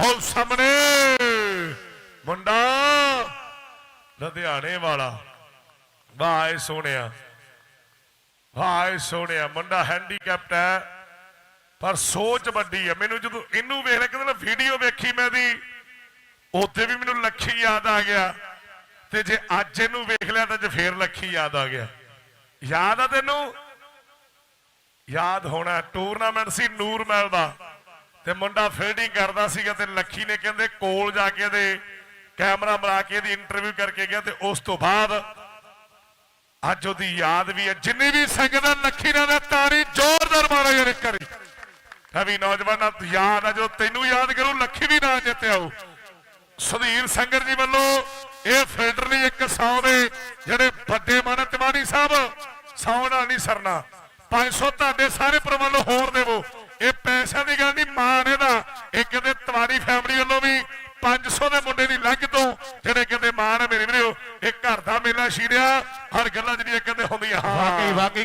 ਹੋ ਸਾਹਮਣੇ। ਮੁੰਡਾ ਲੁਧਿਆਣੇ ਵਾਲਾ। ਵਾਹ ਏ ਸੋਹਣਿਆ। ਵਾਹ ਏ ਸੋਹਣਿਆ। ਮੁੰਡਾ ਹੈਂਡੀਕੈਪਟ ਹੈ। ਪਰ ਸੋਚ ਵੱਡੀ ਹੈ। ਮੈਨੂੰ ਜਦੋਂ ਇਹਨੂੰ ਵੇਖ ਲਿਆ ਕਹਿੰਦਾ ਨਾ, ਵੀਡੀਓ ਵੇਖੀ ਮੈਂ ਦੀ ਉੱਥੇ ਵੀ ਮੈਨੂੰ ਲੱਖੀ ਯਾਦ ਆ ਗਿਆ। ਤੇ ਜੇ ਅੱਜ ਇਹਨੂੰ ਵੇਖ ਲਿਆ ਤਾਂ ਜੇ ਫੇਰ ਲੱਖੀ ਯਾਦ ਆ ਗਿਆ। ਯਾਦ ਆ ਤੈਨੂੰ? ਯਾਦ ਹੋਣਾ ਟੂਰਨਾਮੈਂਟ ਸੀ ਨੂਰ ਮਹਿਲ ਦਾ। ਤੇ ਮੁੰਡਾ ਫੀਲਡਿੰਗ ਕਰਦਾ ਸੀਗਾ ਤੇ ਲੱਖੀ ਨੇ ਕਹਿੰਦੇ ਕੋਲ ਜਾ ਕੇ ਇਹਦੇ ਕੈਮਰਾ ਮਿਲਾ ਕੇ ਇਹਦੀ ਇੰਟਰਵਿਊ ਕਰਕੇ ਗਿਆ ਤੇ ਉਸ ਤੋਂ ਬਾਅਦ ਅੱਜ ਉਹਦੀ ਯਾਦ ਵੀ ਹੈ। ਜਿੰਨੀ ਵੀ ਸੰਗਤ ਲੱਖੀ ਨਾਲ ਤਾੜੀ ਜ਼ੋਰਦਾਰ ਮਾਰੋ ਯਾਰ ਕਰੀ ਵੀ ਨੌਜਵਾਨਾਂ ਨੂੰ ਯਾਦ ਆ ਜੋ ਤੈਨੂੰ ਯਾਦ ਕਰੂ, ਲੱਖੀ ਵੀ ਨਾ ਜਿੱਤਿਆ ਸੁਧੀਰ ਸੰਗਰ ਜੀ ਵੱਲੋਂ ਇਹ ਫਿਲਟਰ ਲਈ ਇੱਕ 100 ਦੇ ਜਿਹੜੇ ਵੱਡੇ ਮਨ, ਤਿਵਾੜੀ ਸਾਹਿਬ 100 ਨਾਲ ਨਹੀਂ ਸਰਨਾ। 500 ਤੁਹਾਡੇ ਸਾਰੇ ਪਰਿਵਾਰ ਨੂੰ ਪੈਸਿਆਂ ਦੀ ਗੱਲ ਨਹੀਂ ਮਾਣ ਇਹਦਾ ਇਹ ਕਹਿੰਦੇ ਤਵਾਰੀ ਫੈਮਿਲੀ ਵੱਲੋਂ ਵੀ 500 ਦੇ ਮੁੰਡੇ ਦੀ ਲੱਗ ਤੋਂ ਜਿਹੜੇ ਕਹਿੰਦੇ ਮਾਣ ਹੈ ਮੇਰੇ ਵੀਰੋ, ਇਹ ਘਰ ਦਾ ਮੇਲਾ ਛੀੜਿਆ, ਹਰ ਗੱਲਾਂ ਜਿਹੜੀਆਂ ਕਹਿੰਦੇ ਹੁੰਦੀਆਂ। ਹਾਂ ਵਾਕਈ ਵਾਕਈ।